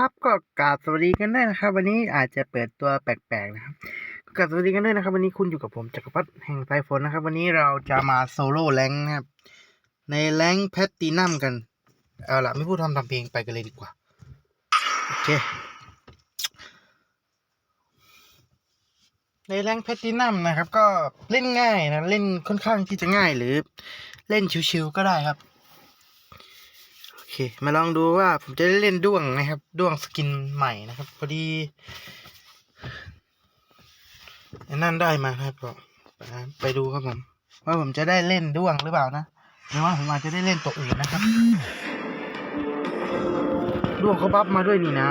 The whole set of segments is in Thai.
ครับก็กราบสวัสดีกันด้วยนะครับ วันนี้อาจจะเปิดตัวแปลกๆนะครับกราบสวัสดีกันด้วยนะครับ วันนี้คุณอยู่กับผมจักรพัฒน์แห่งสายฝนนะครับ วันนี้เราจะมาโซโล่แรงนะครับ ในแรงแพตตินัมกันเอาล่ะไม่พูดทำทำเพลงไปกันเลยดีกว่าโอเคในแรงแพตตินัมนะครับ ก็เล่นง่ายนะเล่นค่อนข้างที่จะง่ายหรือ เล่นชิวๆก็ได้ครับ เค มาลองดูว่าผมจะได้เล่นด้วงนะครับ ด้วงสกินใหม่นะครับ พอดีอ้นั่นได้มาครับก็ไปดูครับผม ว่าผมจะได้เล่นด้วงหรือเปล่านะหรือว่าผมอาจจะได้เล่นตัวอื่นนะครับ ด้วงเขาบัฟมาด้วยนี่นะ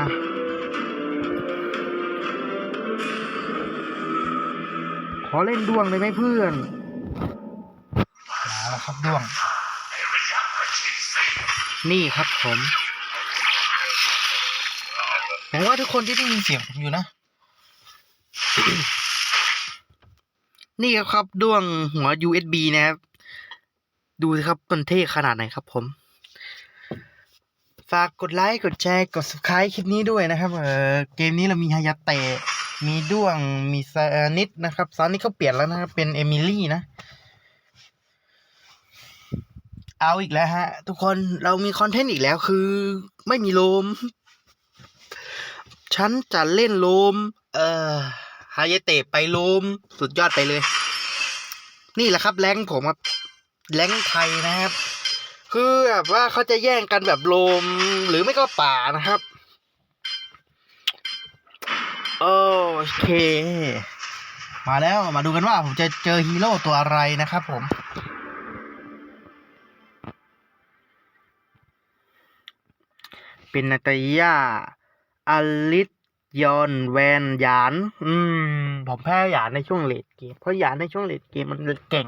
ขอเล่นด้วงเลยไหมเพื่อนมาแล้วครับด้วง นี่ครับผมผมว่าทุกคนที่ได้ยินเสียงผมอยู่นะ นี่ครับด้วงหัว USB นะครับ ดูสิครับมันเท่ขนาดไหนครับผม ฝากกดไลค์ กดแชร์ กด subscribe คลิปนี้ด้วยนะครับ เออเกมนี้เรามีฮายาเตะมีด้วง มีซานิดนะครับซานิดเขาเปลี่ยนแล้วนะครับ เป็นเอมิลี่นะ เอาอีกแล้วฮะ ทุกคนเรามีคอนเทนต์อีกแล้วคือ ไม่มีโลม ฉันจะเล่นโลม เอ่อฮายเตะไปโลม สุดยอดไปเลย นี่แหละครับแรงผมครับแรงไทยนะครับ คือแบบว่าเขาจะแย่งกันแบบโลม หรือไม่ก็ป่านะครับ โอเค มาแล้วมาดูกันว่าผมจะเจอฮีโร่ตัวอะไรนะครับผม เป็นนาตาลียาอลิสยอนแวนหยาน อืม ผมแพ้หยานในช่วงเลดเกม เพราะหยานในช่วงเลดเกมมันเก่ง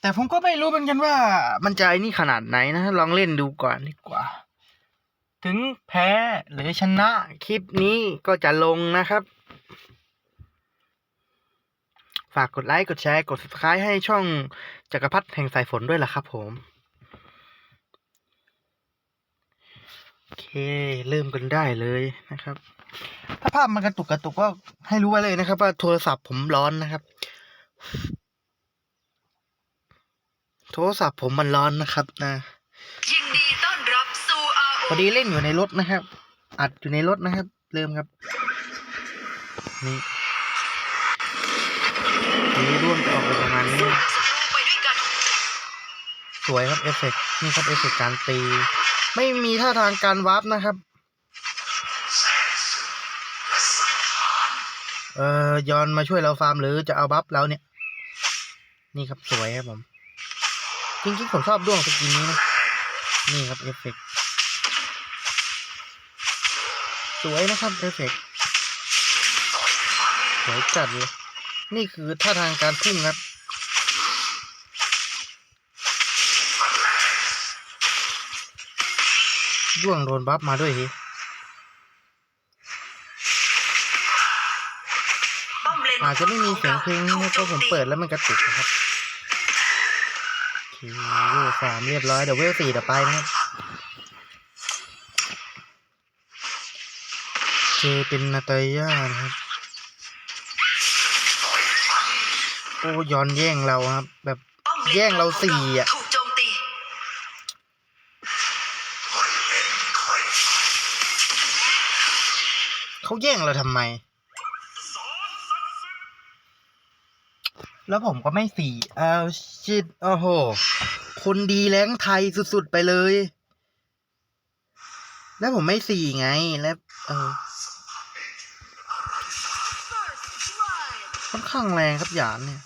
แต่ผมก็ไม่รู้เหมือนกันว่า มันจะไอ้นี่ขนาดไหนนะ ลองเล่นดูก่อนดีกว่า ถึงแพ้หรือชนะ คลิปนี้ก็จะลงนะครับ ฝากกดไลค์ กดแชร์ กด subscribe ให้ช่องจักรพัฒน์แห่งสายฝนด้วยล่ะครับผม โอ เคเริ่มกันได้เลยนะครับ ถ้าภาพมันกระตุกกระตุกก็ให้รู้ไว้เลยนะครับ ว่าโทรศัพท์ผมร้อนนะครับ โทรศัพท์ผมมันร้อนนะครับนะยินดีต้อนรับสู่ RO พอดีเล่นอยู่ในรถนะครับ อัดอยู่ในรถนะครับ เริ่มครับ นี่นี่ร่วมจะออกไปประมาณนี้สู้ไปด้วยกันสวยครับเอฟเฟกต์นี่ครับเอฟเฟกต์การตี ไม่มีท่าทางการวาร์ปนะครับ เอ่อยอนมาช่วยเราฟาร์มหรือจะเอาบัฟเราเนี่ย นี่ครับสวยครับผม จริงๆผมชอบด้วงสกินนี้นะนี่ครับเอฟเฟกต์สวยนะครับเอฟเฟกต์สวยจัดเลย นี่คือท่าทางการพุ่งครับ ด้วงโดนบัฟมาด้วยทีอาจจะไม่มีเสียงเพลงนะครับเพราะผมเปิดแล้วมันกระตุกนะครับโอเคเวสามเรียบร้อยเดี๋ยวเวลสี่เดี๋ยวไปนะครับเจเป็นนาตาย่านะครับโอ้ย้อนแย่งเราครับ แบบแย่งเราสี่อะ ถูกโจมตี เขาแย่งเราทำไม แล้วผมก็ไม่สี่อ้าวชิดโอ้โห คนดีแรงไทยสุด ๆ ไปเลย แล้วผมไม่สี่ไง แล้วเออค่อนข้างแรงครับหยานเนี่ย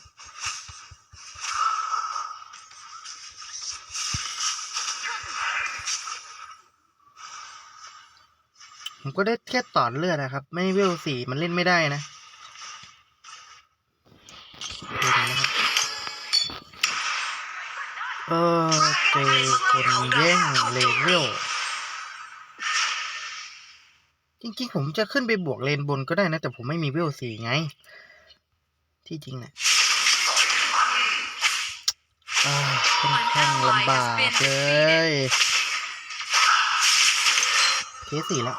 ผมก็ได้แค่ต่อเลือดนะครับ ไม่เวลสี่มันเล่นไม่ได้นะเออเจอคนแย่งเลเวลจริงๆ ผมจะขึ้นไปบวกเลนบนก็ได้นะ แต่ผมไม่มีเวลสี่ไง ที่จริงเนี่ยอ่าค่อนข้างลำบากเลยเคสสี่แล้ว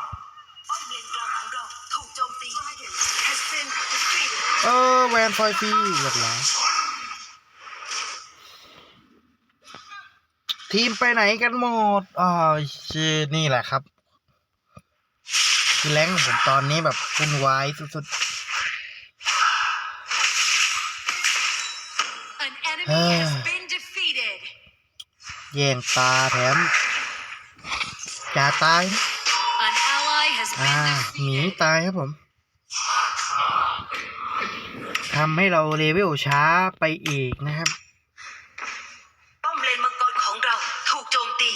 ออแวนฟอยฟี่เรียบร้อยทีมไปไหนกันหมดอ๋อเชนี่แหละครับ คือแรงของผมตอนนี้แบบวุ่นวายสุด an enemy Ah. has been defeated ๆแย่งตาแถมจ่าตายนะ an ally has อ่า been หมี defeated ตายครับผม ทำให้เราเลเวลช้าไปอีกนะครับ ป้อมเลนมังกรของเราถูกโจมตี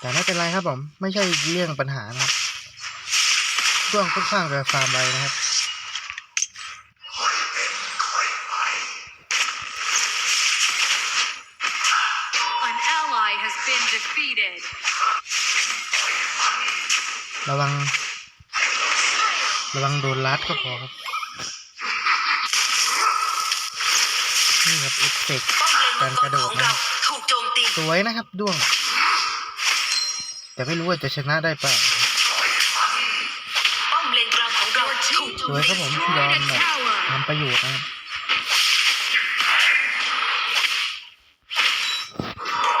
แต่ไม่เป็นไรครับผมไม่ใช่เรื่องปัญหานะครับช่วงค่อนข้างจะฟาร์มไวนะครับ an ally has been defeated ระวัง ระวังโดนลัดก็พอครับ นี่ครับเอฟเฟกต์ป้อมเลนมังกรของเราถูกโจมตีสวยนะครับด้วง แต่ไม่รู้ว่าจะชนะได้เปล่าป้อมเลนกลางของเราถูกโจสมวยคตีรับผมยอมแบบทำประโยชน์นะครับ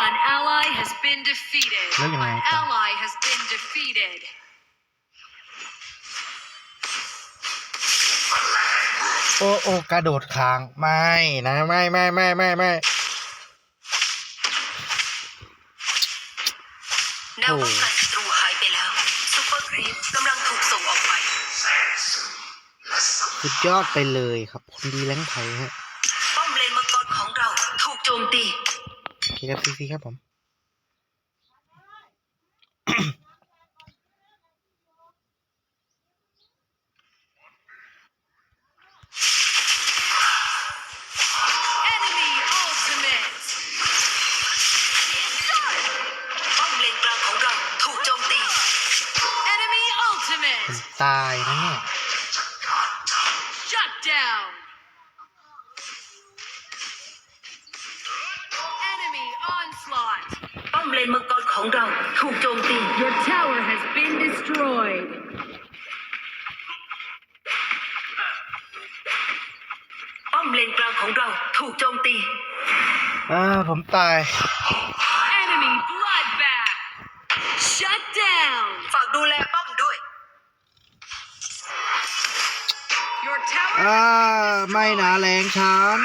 An ally has been defeated แล้วยังไง An ต่อ โอ้โอ้กระโดดค้างไม่นะไม่ไม่ไม่ไม่ไม่แนวป้องกันศัตรูหายไปแล้วซุปเปอร์ครีปกำลังถูกส่งออกไปสุดยอดไปเลยครับคนดีแรงไทยฮะป้อมเลนมังกรของเราถูกโจมตีโอเคครับซีซีครับผม Enemy ultimate ป้อมเลนกลางของเราถูกโจมตี Enemy ผม ultimate ตายนะเนี่ย shut down Enemy onslaught ป้อมเลนมังกรของเราถูกโจมตี Your tower has been destroyed. ป้อมเลนกลางของเราถูกโจมตี อ่าผมตาย อ่าไม่นะแรงฉัน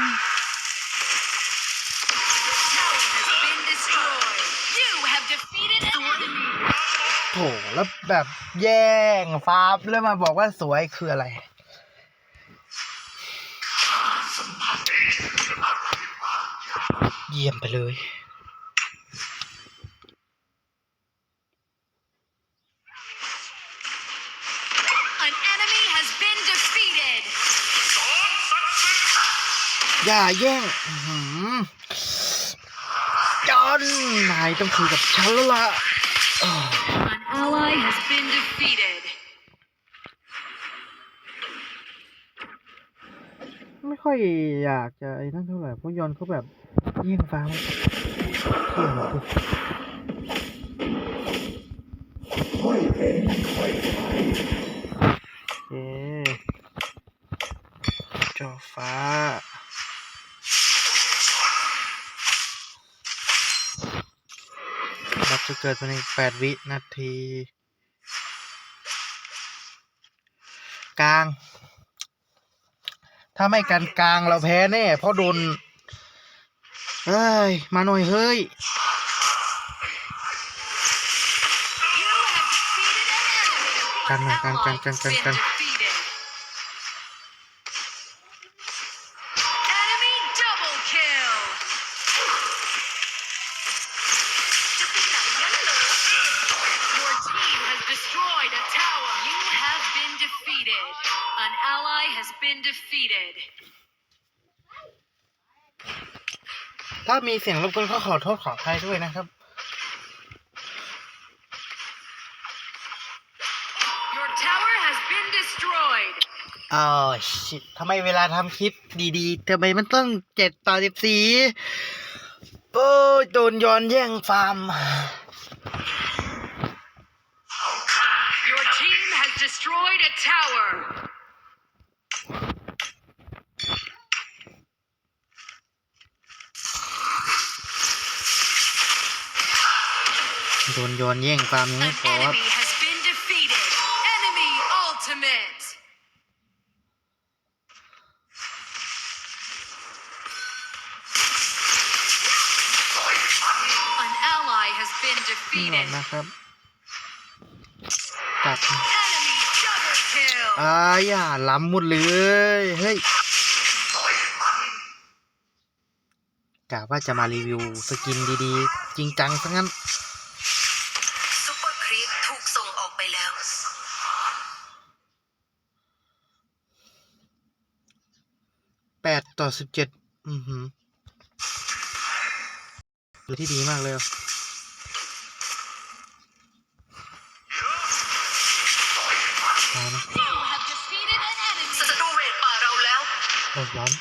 โถแล้วแบบแย่งฟาร์มแล้วมาบอกว่าสวยคืออะไร เยี่ยมไปเลย An enemy has been defeated อย่าแย่งอื้อหือจอนนายต้องคุยกับฉันแล้วล่ะอ้าว An ally has been defeated ไม่ค่อยอยากจะไอ้นั่นเท่าไหร่เพราะยอนเขาแบบแย่งฟาร์มเที่ยงหมดทุกโอเคจอฟ้า บัตร จะเกิดภายในแปดวินาที กลาง ถ้าไม่กันกลางเราแพ้แน่ เพราะโดนเฮ้ย มาหน่อยเฮ้ยกันหน่อยกันกันกันกันกัน defeated An ally has been defeated ถ้ามีเสียงรบกวนก็ขอโทษขออภัยด้วยนะครับ Your tower has been destroyed อ๋อชิทำไมเวลาทำคลิปดีๆทำไมมันต้องเจ็ดต่อสิบสี่โอ้ยโดนย้อนแย่งฟาร์ม destroyed a tower. โดนโยนแย่งฟาร์มยัง An ไม่พอครับ enemy has been defeated. Enemy ultimate. An ally has been นี่ก่อน defeated. นะครับ อ่าอย่าล้ำหมดเลย เฮ้ยกะว่าจะมารีวิวสกินดีๆ จริงจังซะงั้นซุปเปอร์ครีปถูกส่งออกไปแล้ว แปดต่อสิบเจ็ด อือหือดูที่ดีมากเลย โอ้ยร้อน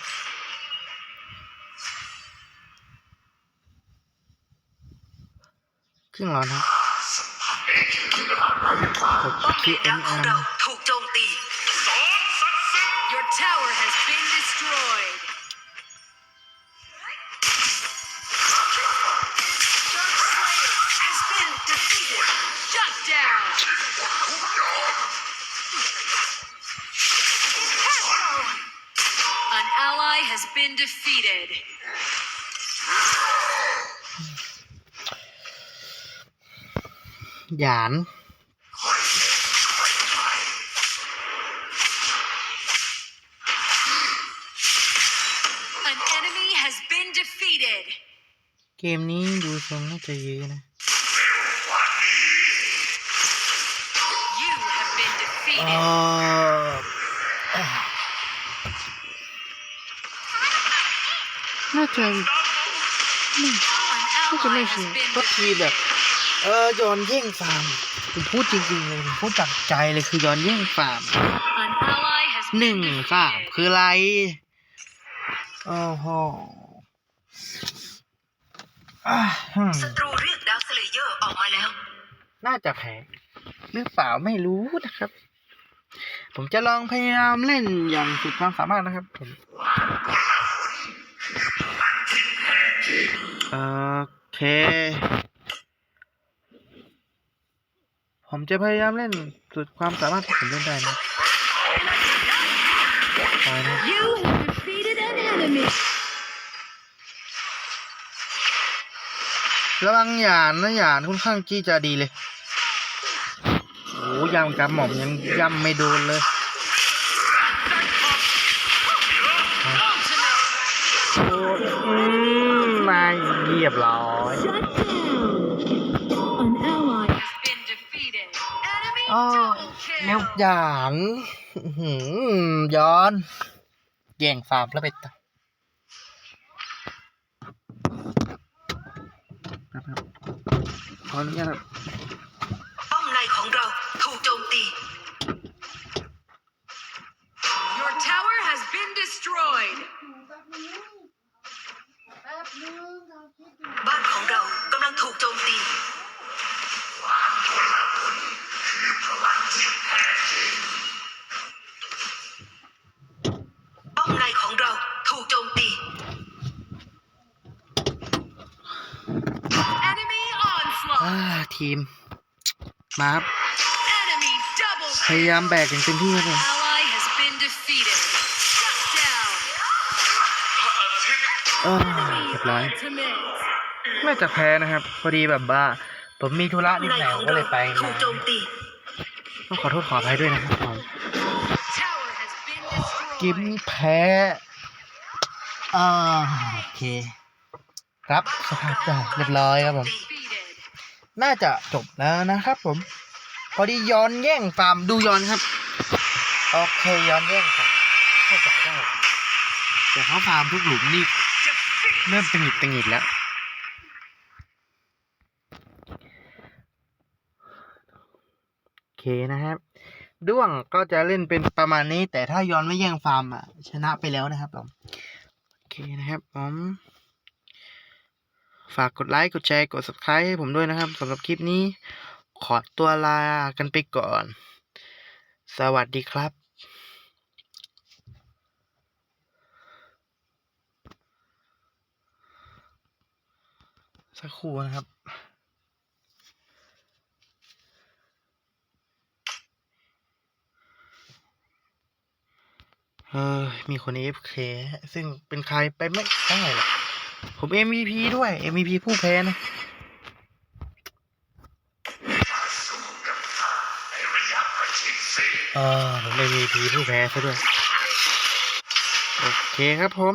ครึ่งร้อนครับกด ป้อม คี เล เอ็ น น ข เอ็ อง ม เราถูกโจมตี Your tower has been destroyed. been defeated. หยาน An enemy has been defeated. เกมนี้ดูทรงน่าจะเยอะนะ You have been เอ่ defeated. อ น่าจะ An น่าจะไม่ ally ใช่ has been ก็ทีแบบ defeated. เออย้อนแย่งฟาร์มผมพูดจริงๆเลยผมพูดจากใจเลยคือย้อนแย่งฟาร์ม An ally has หนึ่ง been ฟาร์ม defeated. คืออะไรโอ้โหอะฮึ่มศัตรูเรียกดาวสเลเยอร์ออกมาแล้ว น่าจะแพ้หรือเปล่าไม่รู้นะครับ ผมจะลองพยายามเล่นอย่างสุดความสามารถนะครับผม โอเค ผมจะพยายามเล่นสุดความสามารถที่ผมเล่นได้นะไปนะ You have defeated an enemy. ระวังหยานนะหยานค่อนข้างที่จะดีเลย โอ้ยำกับหม่อมยังย่ำไม่โดนเลย รียบร้อย Shut down. An ally. Has been defeated. Enemy อ้อ double แล้ว kill. หยานอื้อหือย้อน แย่งฟาร์มแล้วไปต่อครับครับขออนุญาตครับป้อมในของเราถูกโจมตี Your tower has been destroyed. บ้านของเรากำลังถูกโจมตี ป้อมในของเราถูกโจมตี Enemy อ่า onslaught. ทีม มาครับ Enemy double พยายาม kill. แบกอย่างเต็มที่ครับผม Ally has been defeated. Shut down. เออเรียบร้อย Ultimate. น่าจะแพ้นะครับ พอดีแบบว่าผมมีธุระนิดหน่อยผมก็เลยไปมาต้องขอโทษขออภัยด้วยนะครับผม Tower has been เกม destroyed. นี้แพ้อ่าโอเค ครับสภาพได้เรียบร้อยครับผม Defeated. น่าจะจบแล้วนะครับผม พอดีย้อนแย่งฟาร์มดูย้อนครับ โอเคย้อนแย่งฟาร์มเข้าใจได้แต่เขาฟาร์มทุกหลุมนี่ เริ่มตังหิดตังหิดแล้ว โอเคนะครับด้วงก็จะเล่นเป็นประมาณนี้ แต่ถ้าย้อนไม่แย่งฟาร์มอะ ชนะไปแล้วนะครับผมโอเคนะครับผมฝากกดไลค์กดแชร์กด subscribe ให้ผมด้วยนะครับสำหรับคลิปนี้ ขอตัวลากันไปก่อน สวัสดีครับ สักครู่นะครับ เออมีคน AFK ซึ่งเป็นใครไปไม่ได้หรอกผม MVP ด้วย MVP ผู้แพ้นะเออผม MVP ผู้แพ้ซะด้วย โอเคครับผม